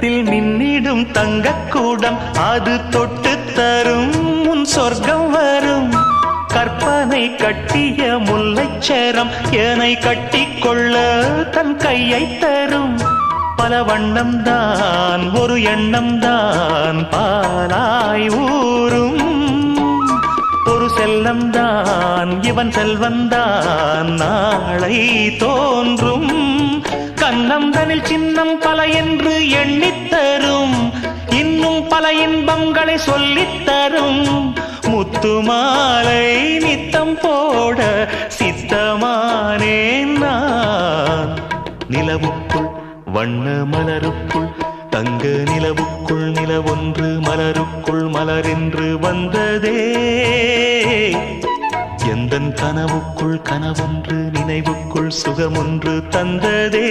தங்கத்தில் மின்னிடும் தங்கக்கூடம் அது தொட்டு தரும். முன் சொர்க்கம் வரும். கற்பனை கட்டிய முல்லைச்சரம் ஏனை கட்டிக்கொள்ள தன் கையை தரும். பல வண்ணம் தான் ஒரு எண்ணம் தான் பாலாய் ஊரும் ஒரு செல்லம் தான் இவன் செல்வந்தான் நாளை தோன்றும். நந்தனில் சின்னம் பல என்று எண்ணித் தரும். இன்னும் பல இன்பங்களை சொல்லித் தரும். முத்து மாலை நித்தம் போட சித்தமானேன் நான். நிலவுக்குள் வண்ண மலருக்குள் தங்க நிலவுக்குள் நிலவொன்று மலருக்குள் மலரென்று வந்ததே. தன் கனவுக்குள் கனவொன்று நினைவுக்குள் சுகமொன்று தந்ததே.